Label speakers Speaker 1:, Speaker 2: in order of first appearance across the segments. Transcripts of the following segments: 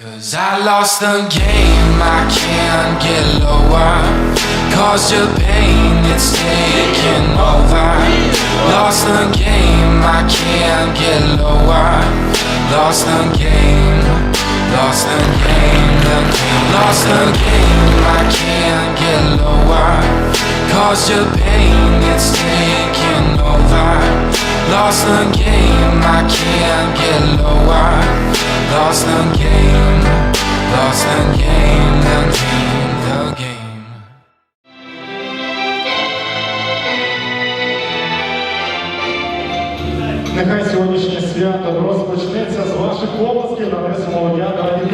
Speaker 1: Cause I lost the game, I can't get lower. Caused your pain, it's taking over. Lost the game, I can't get lower. Lost the game, lost the game, the game. Lost the game, I can't get lower. Caused your pain, it's taking over. Lost the game, I can't get lower. Lost the game, lost the game, the game, the game.
Speaker 2: Нехай сьогоднішнє свято розпочнеться з ваших обласків на адресу молодя. Давайте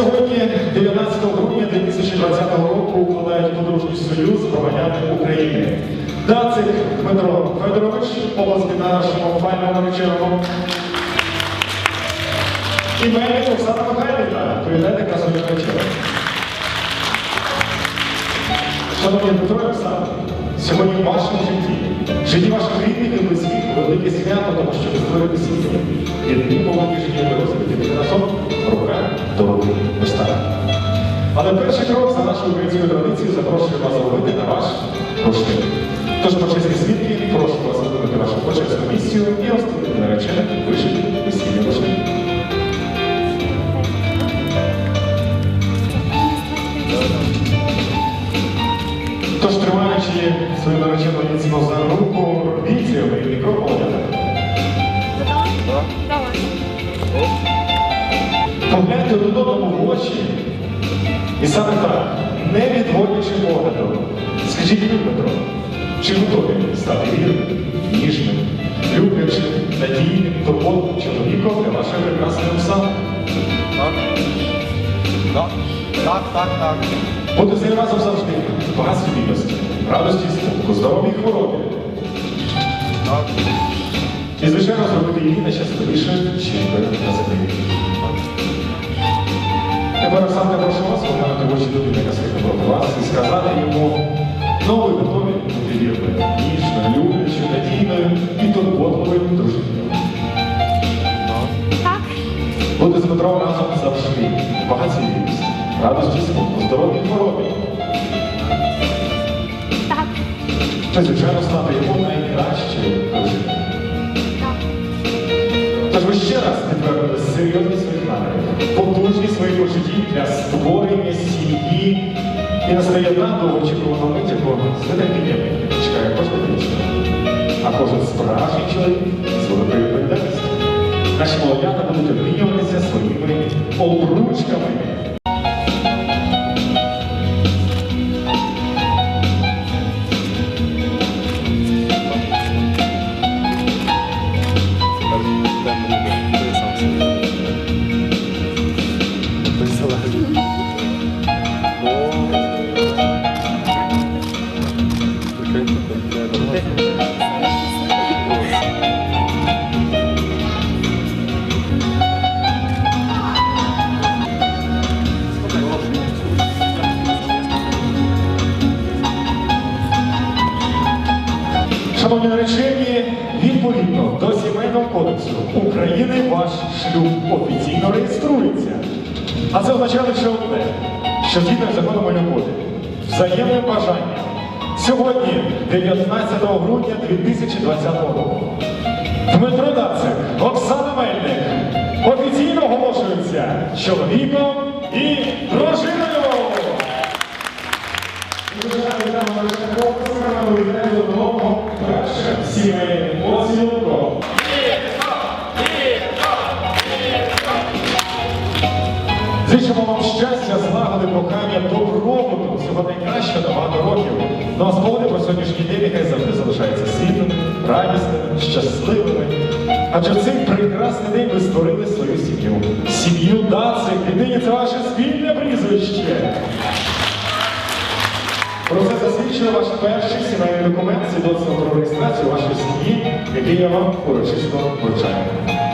Speaker 2: Сьогодні, 19 грудня 2020 року, укладають подружній союз громадяни України. Дацик Дмитро Федорович, обласки на нашому файному вечірку. І Мельник Оксана Михайлівна. Привітайте красиві вечора. Шановні і Оксана, сьогодні в вашому житті, в житті ваших рідних і близьких велике свято, тому що ви створюєте сім'ю. Єдині повинні життя Але перший крок за нашою українською традицією запрошую вас зробити на ваш рушник. Тож, почесні свідки, прошу вас виконати вашу почесну місію і розповідати наречених вишити весільні рушник. Тож, тримаючи свою наречену міцно за руку, робіть цей крок молодята. Погляньте один одному в очі. І саме так, не відводячи погляду, скажіть мені, Петро, чи готові стати вірним, ніжним, люблячим, надійним, турботним чоловіком для вашої прекрасної Оксани?
Speaker 3: Так. Так, так, так, так.
Speaker 2: Бути з нею разом завжди, в багатстві бідності, радості і смутку, здоров'ї і хворобі.
Speaker 3: Так.
Speaker 2: І, звичайно, зробити її найщасливішою жінкою на землі. Тепер, я прошу вас поглянути в очі людини, яка стоїть проти вас, і сказати йому, ну ви готові бути вірною, ніжною, люблячою, надійною і турботливою дружиною.
Speaker 4: Так.
Speaker 2: Бути з Петром разом завжди, в багатстві радості смутку, здоров'ї і хворобі.
Speaker 4: Так.
Speaker 2: Та, звичайно, стати йому найкращою дружиною.
Speaker 4: Так.
Speaker 2: Тож ви ще раз підтвердили серйозність своїх намірів, потужність своїх почуттів для створення сім'ї і настає одна довгоочікувана мить, якого з чекає кожна дівчина. А кожен справжній чоловік з великою відповідальністю. Наші молодята будуть обмінюватися своїми обручками. Шановні наречені, відповідно до Сімейного кодексу України ваш шлюб офіційно реєструється. А це означає лише одне, що згідно з законом любові, взаємним бажанням сьогодні, 19 грудня 2020 року, Дмитро Дацик, Оксана Мельник офіційно оголошуються чоловіком і дружиною. Зичимо вам щастя, злагоди, кохання, добробуту, всього найкращого на багато років. Ну а спогади про сьогоднішній день нехай завжди залишаються світлими, радісними, щасливими. Адже в цей прекрасний день ви створили свою сім'ю. Сім'ю Дацик. Віднині це ваше спільне прізвище. Про це засвідчує ваш перший сімейний документ свідоцтво про реєстрацію вашої сім'ї, який я вам урочисто вручаю.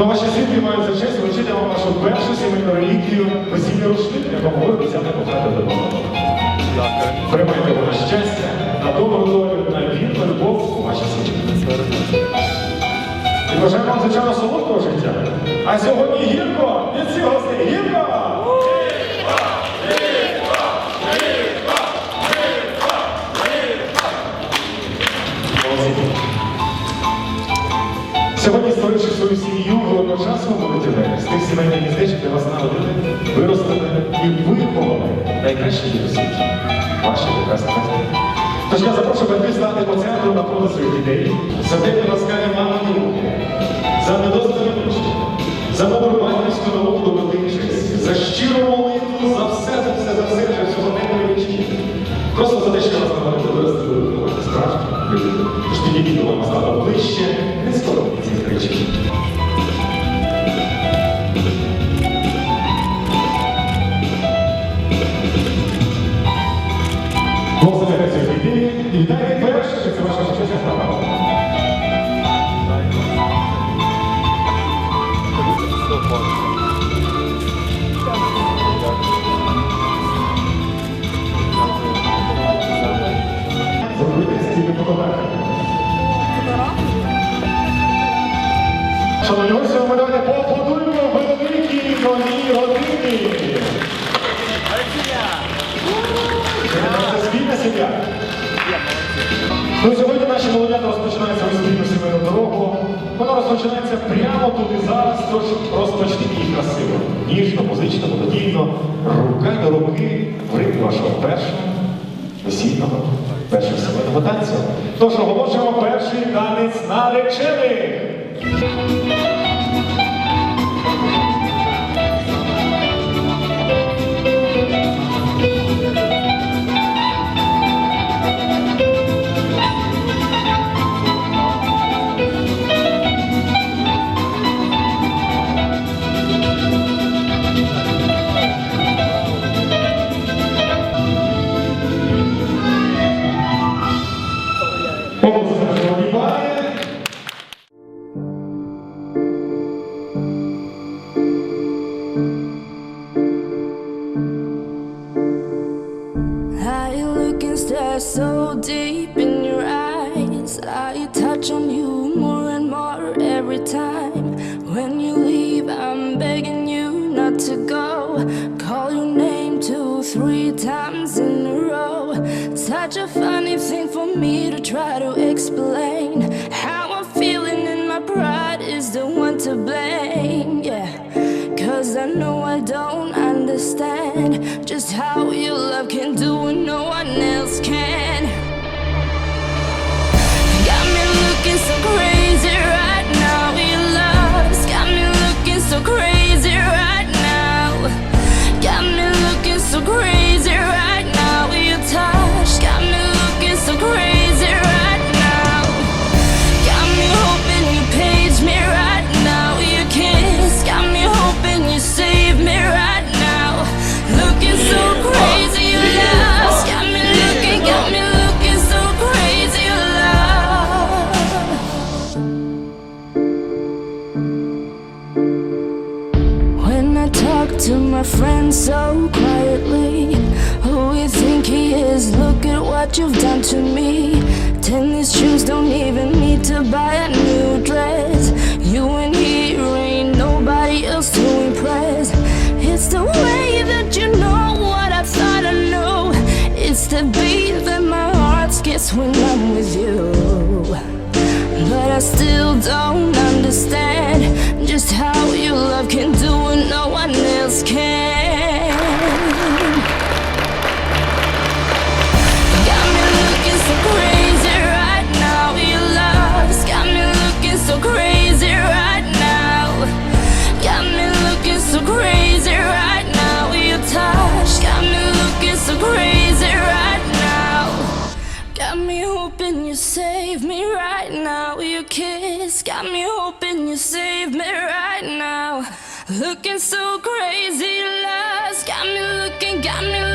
Speaker 2: На ваші свідки мають за честь вручити вам вашу першу сімейну релігію весільний рушник, якому ви обіцяли кохати
Speaker 3: допомогу.
Speaker 2: Приймайте на щастя, на добру долю, на вірну любов у ваші сім'ї. І бажаємо вам звичайно солодкого життя. А сьогодні гірко від всіх гостей гірко! створивши свою сім'ю, ви одночасно воротіве з тих сімейних містечок, де вас народили, виростили і виховали найкращі досвід. Ваші прекрасні батьки. Тож я запрошую батьків стати по центру на своїх ідей. збираються прямо туди зараз, тож розпочніть її красиво. Ніжно, музично, молодійно, рука до руки в ритм вашого першого весільного, першого сімейного танцю. Тож оголошуємо перший танець наречених.
Speaker 4: Cause I know I don't understand just how your love can do don't looking so crazy, lost. Got me looking, got me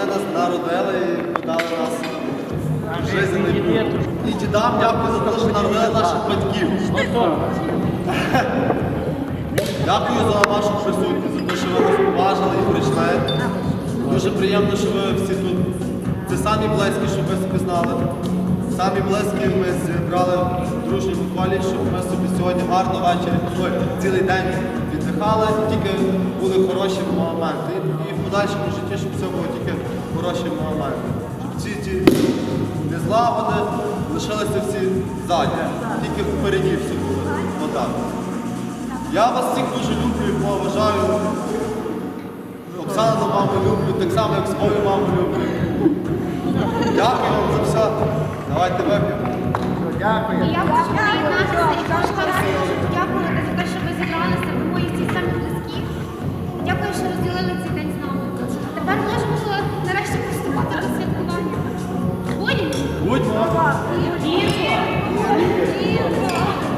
Speaker 4: вони нас народили і дали нас в путь. І дідам дякую за те,
Speaker 3: що народили наших батьків. Дякую за вашу присутність, за те, що ви нас поважили і прийшли. Дуже приємно, що ви всі тут. Це самі близькі, щоб ви собі знали. Самі близькі ми зібрали в дружньому колі, щоб ми собі сьогодні гарно ввечері, ой, цілий день віддихали, тільки були хороші моменти. І в подальшому житті, щоб все було тільки хороші моменти. Щоб ці ці незлагоди лишилися всі ззаді, тільки впереді всі були. Отак. Я вас всіх дуже люблю і поважаю. Оксану маму люблю, так само, як свою маму люблю. Дякую вам за все. Давайте вип'ємо.
Speaker 5: І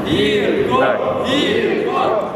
Speaker 5: Дірко!
Speaker 6: I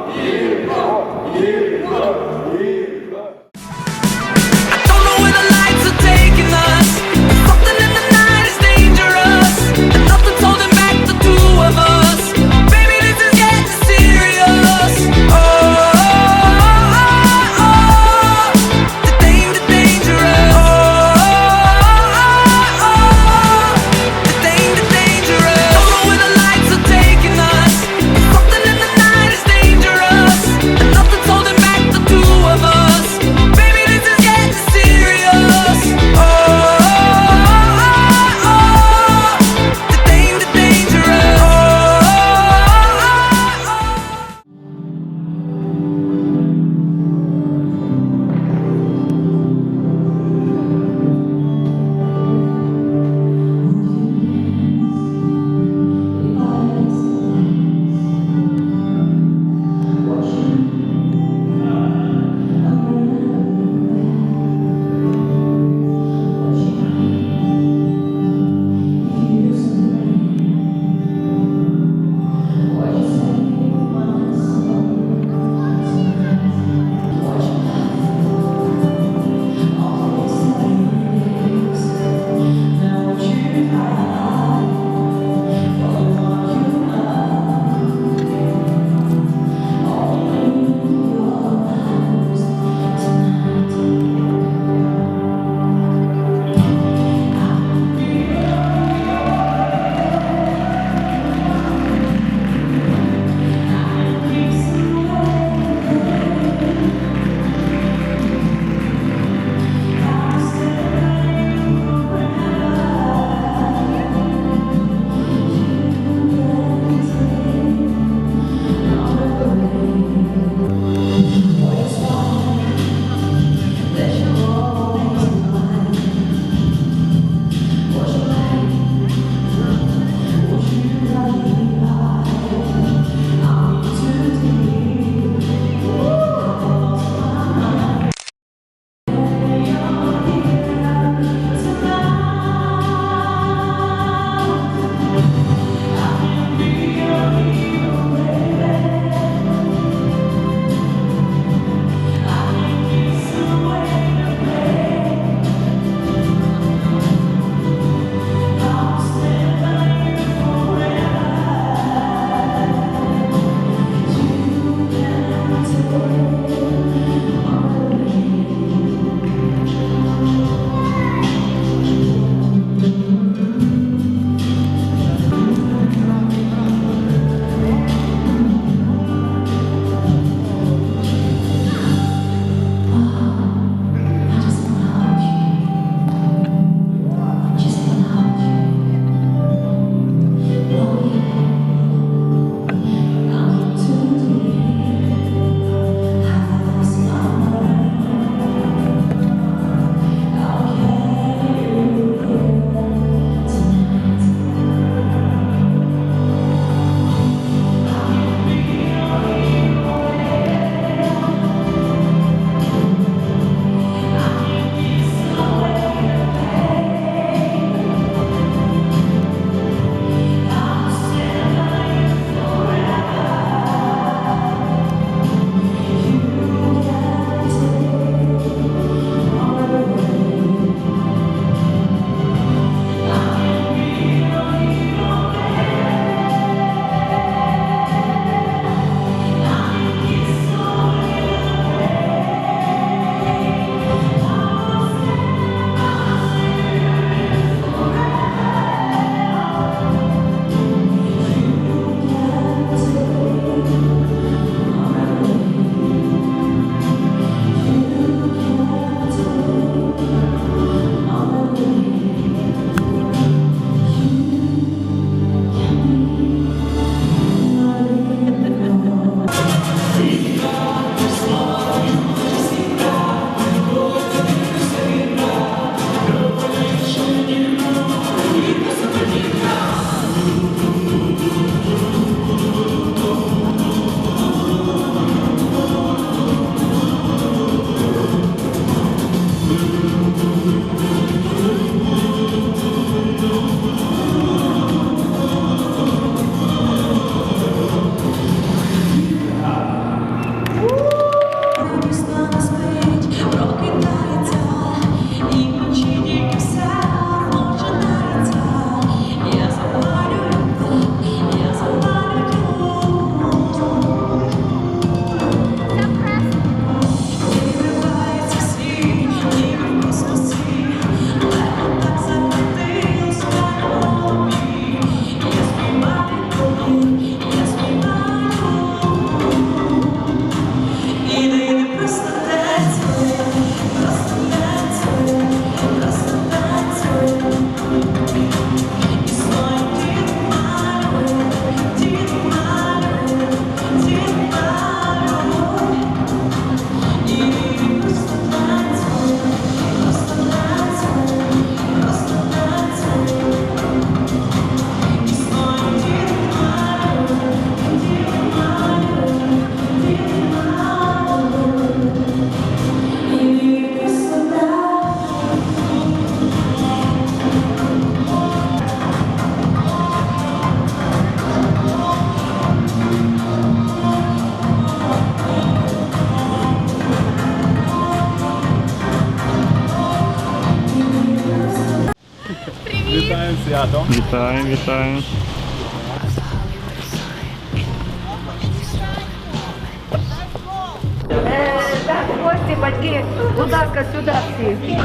Speaker 2: святом.
Speaker 7: Вітаємо, вітаємо.
Speaker 8: Так, гості, батьки, будь ласка, сюди всі.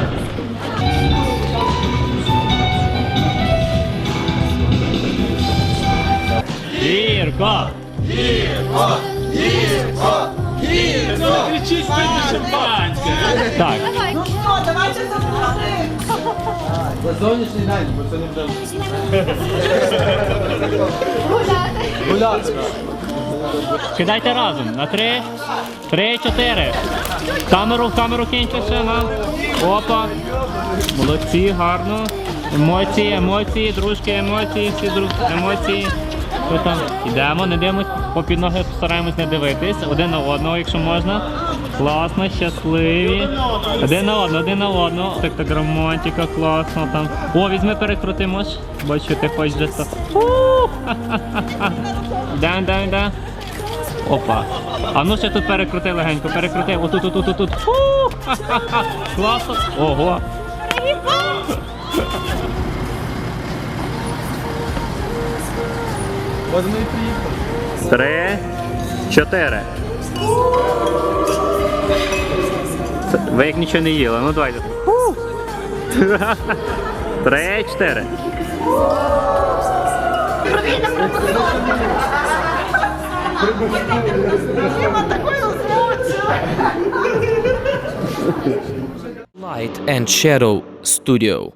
Speaker 7: Гірко! Гірко! Гірко! Гірко! Кричіть шампанське! Так,
Speaker 3: За сьогоднішній день, бо це не буде
Speaker 5: Гуляти.
Speaker 3: гуляти.
Speaker 7: кидайте разом. На три, три, чотири. Камеру, в камеру киньте ще. Опа. Молодці, гарно. Емоції, емоції, дружки, емоції, всі друг... емоції. Що там? Ідемо, не дивимось, попід ноги стараємось не дивитись. Один на одного, якщо можна. Класно, щасливі. Один на одного, один на одного. Так так романтика, класно там. О, візьми перекрути можеш. Бачу, ти хочеш десь. Йдем, йдем, йдем. Опа. А ну ще тут перекрути легенько, перекрути. Отут, отут, отут. Ха-ха-ха. Класно. Ого. Три, чотири. Ви як нічого не їли, ну давайте. Три, чотири.
Speaker 9: Light and Shadow Studio.